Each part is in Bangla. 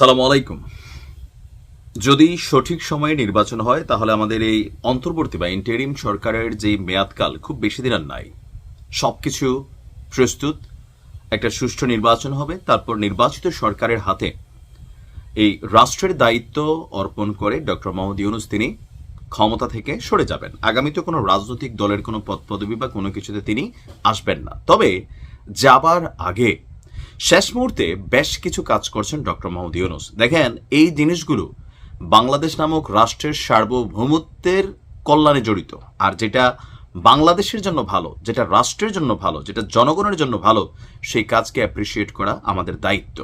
সালাম আলাইকুম। যদি সঠিক সময়ে নির্বাচন হয়, তাহলে আমাদের এই অন্তর্বর্তী বা ইন্টারিম সরকারের যে মেয়াদকাল খুব বেশি দিন আর নাই। সবকিছু প্রস্তুত, একটা সুষ্ঠু নির্বাচন হবে, তারপর নির্বাচিত সরকারের হাতে এই রাষ্ট্রের দায়িত্ব অর্পণ করে ডক্টর মোহাম্মদ ইউনুস তিনি ক্ষমতা থেকে সরে যাবেন। আগামীতে কোনো রাজনৈতিক দলের কোনো পদ পদবি বা কোনো কিছুতে তিনি আসবেন না। তবে যাবার আগে শেষ মুহূর্তে বেশ কিছু কাজ করছেন ডক্টর মোহাম্মদ ইউনুস। দেখেন, এই জিনিসগুলো বাংলাদেশ নামক রাষ্ট্রের সার্বভৌমত্বের কল্যাণে জড়িত। আর যেটা বাংলাদেশের জন্য ভালো, যেটা রাষ্ট্রের জন্য ভালো, যেটা জনগণের জন্য ভালো, সেই কাজকে অ্যাপ্রিসিয়েট করা আমাদের দায়িত্ব।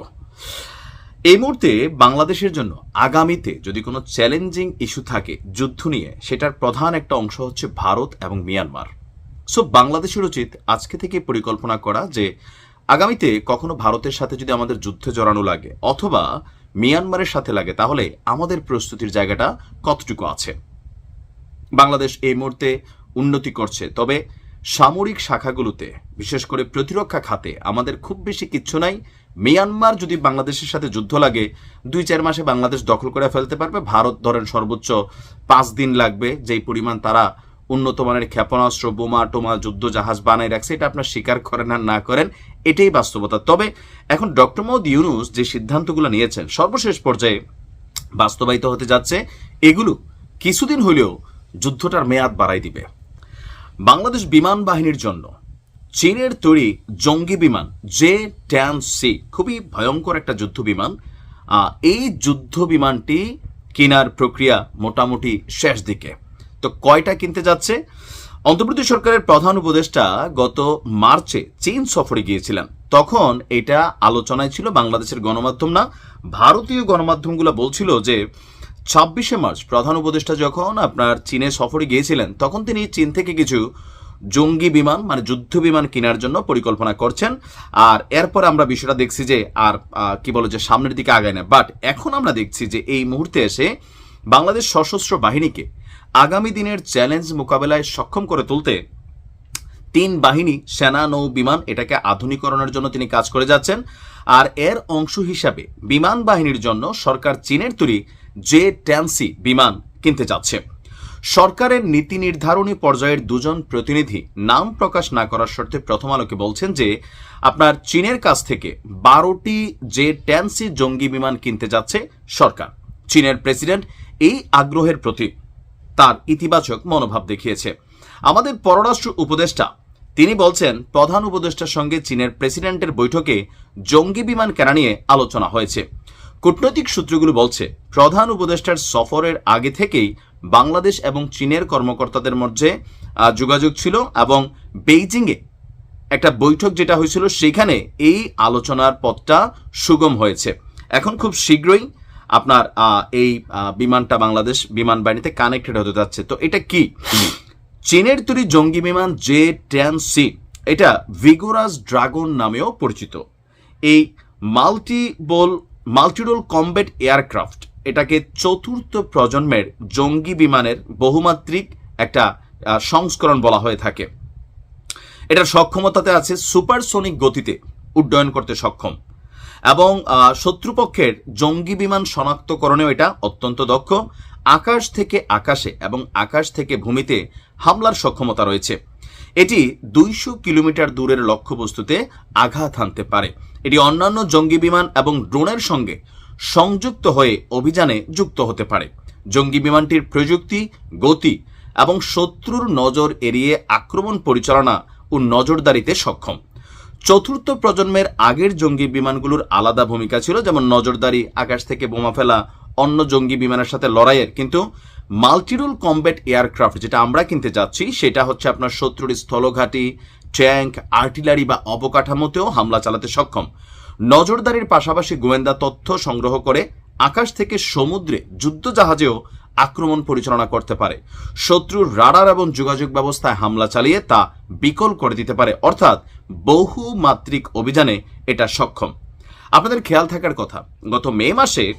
এই মুহূর্তে বাংলাদেশের জন্য আগামীতে যদি কোনো চ্যালেঞ্জিং ইস্যু থাকে, যুদ্ধ নিয়ে, সেটার প্রধান একটা অংশ হচ্ছে ভারত এবং মিয়ানমার। সো বাংলাদেশের উচিত আজকে থেকে পরিকল্পনা করা যে আগামীতে কখনো ভারতের সাথে যদি আমাদের যুদ্ধে জড়ানো লাগে অথবা মিয়ানমারের সাথে লাগে, তাহলে আমাদের প্রস্তুতির জায়গাটা কতটুকু আছে? বাংলাদেশ এই মুহূর্তে উন্নতি করছে, তবে সামরিক শাখাগুলোতে, বিশেষ করে প্রতিরক্ষা খাতে, আমাদের খুব বেশি কিচ্ছু নাই। মিয়ানমার যদি বাংলাদেশের সাথে যুদ্ধ লাগে, দুই চার মাসে বাংলাদেশ দখল করে ফেলতে পারবে। ভারত ধরেন সর্বোচ্চ পাঁচ দিন লাগবে, যেই পরিমাণ তারা উন্নত মানের ক্ষেপণাস্ত্র, বোমা টোমা যুদ্ধ জাহাজ বানায় রাখছে। এটা আপনার স্বীকার করেন আর না করেন, এটাই বাস্তবতা। তবে এখন ডক্টর মোহাম্মদ ইউনুস যে সিদ্ধান্তগুলো নিয়েছেন, সর্বশেষ পর্যায়ে বাস্তবায়িত হতে যাচ্ছে, এগুলো কিছুদিন হলেও যুদ্ধটার মেয়াদ বাড়াই দিবে। বাংলাদেশ বিমান বাহিনীর জন্য চীনের তৈরি জঙ্গি বিমান, জে ট্যান সি, খুবই ভয়ঙ্কর একটা যুদ্ধ বিমান। এই যুদ্ধ বিমানটি কেনার প্রক্রিয়া মোটামুটি শেষ দিকে। তো কয়টা কিনতে যাচ্ছে? অন্তর্বর্তী সরকারের প্রধান উপদেষ্টা গত মার্চে চীন সফরে গিয়েছিলেন। তখন এটা আলোচনায় ছিল, বাংলাদেশের গণমাধ্যম না, ভারতীয় গণমাধ্যমগুলো বলছিল যে ছাব্বিশে মার্চ প্রধান উপদেষ্টা যখন আপনার চীনে সফরে গিয়েছিলেন, তখন তিনি চীন থেকে কিছু জঙ্গি বিমান মানে যুদ্ধ বিমান কেনার জন্য পরিকল্পনা করছেন। আর এরপর আমরা বিষয়টা দেখছি যে আর কি বলে যে সামনের দিকে আগায় না। বাট এখন আমরা দেখছি যে এই মুহূর্তে এসে বাংলাদেশ সশস্ত্র বাহিনীকে আগামী দিনের চ্যালেঞ্জ মোকাবেলায় সক্ষম করে তুলতে তিন বাহিনী, সেনা, নৌ, বিমান এটাকে আধুনিকরণের জন্য তিনি কাজ করে যাচ্ছেন। আর এর অংশ হিসাবে বিমান বাহিনীর জন্য সরকার চীনের তৈরি জে ট্যান্সি বিমান কিনতে যাচ্ছে। সরকারের নীতি নির্ধারণী পর্যায়ের দুজন প্রতিনিধি নাম প্রকাশ না করার শর্তে প্রথম আলোকে বলছেন যে, আপনার চীনের কাছ থেকে বারোটি জে ট্যান্সি জঙ্গি বিমান কিনতে যাচ্ছে সরকার। চীনের প্রেসিডেন্ট এই আগ্রহের প্রতি তার ইতিবাচক মনোভাব দেখিয়েছে। আমাদের পররাষ্ট্র উপদেষ্টা, তিনি বলছেন, প্রধান উপদেষ্টার সঙ্গে চীনের প্রেসিডেন্টের বৈঠকে জঙ্গি বিমান কেনা নিয়ে আলোচনা হয়েছে। কূটনৈতিক সূত্রগুলো বলছে, প্রধান উপদেষ্টার সফরের আগে থেকেই বাংলাদেশ এবং চীনের কর্মকর্তাদের মধ্যে যোগাযোগ ছিল এবং বেইজিংয়ে একটা বৈঠক যেটা হয়েছিল, সেখানে এই আলোচনার পথটা সুগম হয়েছে। এখন খুব শীঘ্রই আপনার এই বিমানটা বাংলাদেশ বিমান বাহিনীতে কানেক্টেড হতে যাচ্ছে। তো এটা কি? চীনের তৈরি জঙ্গি বিমান জে টেন সি এটা ভিগোরাস ড্রাগন নামেও পরিচিত। এই মাল্টিবল মাল্টিরোল কমব্যাট এয়ারক্রাফট এটাকে চতুর্থ প্রজন্মের জঙ্গি বিমানের বহুমাত্রিক একটা সংস্করণ বলা হয়ে থাকে। এটার সক্ষমতাতে আছে সুপারসোনিক গতিতে উড্ডয়ন করতে সক্ষম। এবং শত্রুপক্ষের জঙ্গি বিমান শনাক্তকরণেও এটা অত্যন্ত দক্ষ। আকাশ থেকে আকাশে এবং আকাশ থেকে ভূমিতে হামলার সক্ষমতা রয়েছে। এটি দুইশো কিলোমিটার দূরের লক্ষ্যবস্তুতে আঘাত হানতে পারে। এটি অন্যান্য জঙ্গি বিমান এবং ড্রোনের সঙ্গে সংযুক্ত হয়ে অভিযানে যুক্ত হতে পারে। জঙ্গি বিমানটির প্রযুক্তি, গতি এবং শত্রুর নজর এড়িয়ে আক্রমণ পরিচালনা ও নজরদারিতে সক্ষম। চতুর্থ প্রজন্মের আগের জঙ্গি বিমানগুলোর আলাদা ভূমিকা ছিল, যেমন নজরদারি, আকাশ থেকে বোমা ফেলা, অন্য জঙ্গি বিমানের সাথে লড়াইয়ের। কিন্তু মাল্টিরোল কম্ব্যাট এয়ারক্রাফট যেটা আমরা কিনতে যাচ্ছি, সেটা হচ্ছে আপনার শত্রুর স্থলঘাটি, ট্যাঙ্ক, আর্টিলারি বা অবকাঠামোতেও হামলা চালাতে সক্ষম। নজরদারির পাশাপাশি গোয়েন্দা তথ্য সংগ্রহ করে আকাশ থেকে সমুদ্রে যুদ্ধ জাহাজেও আক্রমণ পরিচালনা করতে পারে। শত্রুর রাডার এবং যোগাযোগ ব্যবস্থায় হামলা চালিয়ে তা বিকল করে দিতে পারে। অর্থাৎ বহুমাত্রিক অভিযানে এটা সক্ষম। আপনাদের খেয়াল থাকার কথা, গত মে মাসে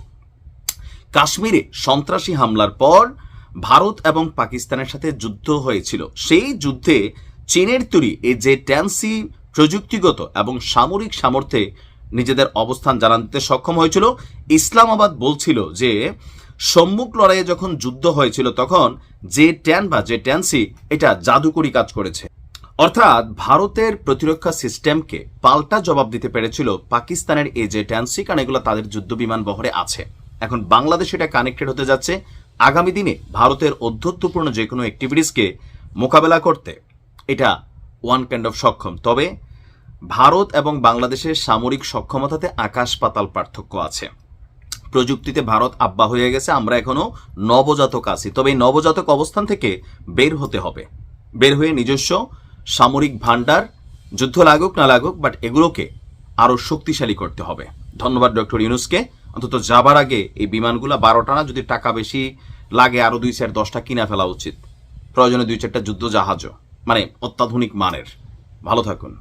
কাশ্মীরে সন্ত্রাসী হামলার পর ভারত এবং পাকিস্তানের সাথে যুদ্ধ হয়েছিল। সেই যুদ্ধে চীনের তৈরি এই যে ট্যান্সি প্রযুক্তিগত এবং সামরিক সামর্থ্যে নিজেদের অবস্থান জানাতে সক্ষম হয়েছিল। ইসলামাবাদ বলছিল যে সম্মুখ লড়াইয়ে যখন যুদ্ধ হয়েছিল তখন যে ট্যান বা যে ট্যান্সি, এটা জাদুকরি কাজ করেছে। অর্থাৎ ভারতের প্রতিরক্ষা সিস্টেমকে পাল্টা জবাব দিতে পেরেছিল পাকিস্তানের এই যে ট্যান্সি, কারণ এগুলো তাদের যুদ্ধ বিমান বহরে আছে। এখন বাংলাদেশ এটা কানেক্টেড হতে যাচ্ছে। আগামী দিনে ভারতের অধ্যত্বপূর্ণ যে কোনো অ্যাক্টিভিটিসকে মোকাবেলা করতে এটা ওয়ান কাইন্ড অফ সক্ষম। তবে ভারত এবং বাংলাদেশের সামরিক সক্ষমতাতে আকাশ পাতাল পার্থক্য আছে। প্রযুক্তিতে ভারত আব্বা হয়ে গেছে, আমরা এখনও নবজাতক আছি। তবে এই নবজাতক অবস্থান থেকে বের হতে হবে। বের হয়ে নিজস্ব সামরিক ভাণ্ডার, যুদ্ধ লাগুক, না লাগুক বাট এগুলোকে আরও শক্তিশালী করতে হবে। ধন্যবাদ ডক্টর ইউনুসকে। অন্তত যাবার আগে এই বিমানগুলো বারোটা না, যদি টাকা বেশি লাগে আরও দুই চার, দশটা কিনা ফেলা উচিত। প্রয়োজনে দুই চারটা যুদ্ধ জাহাজও মানে অত্যাধুনিক মানের। ভালো থাকুন।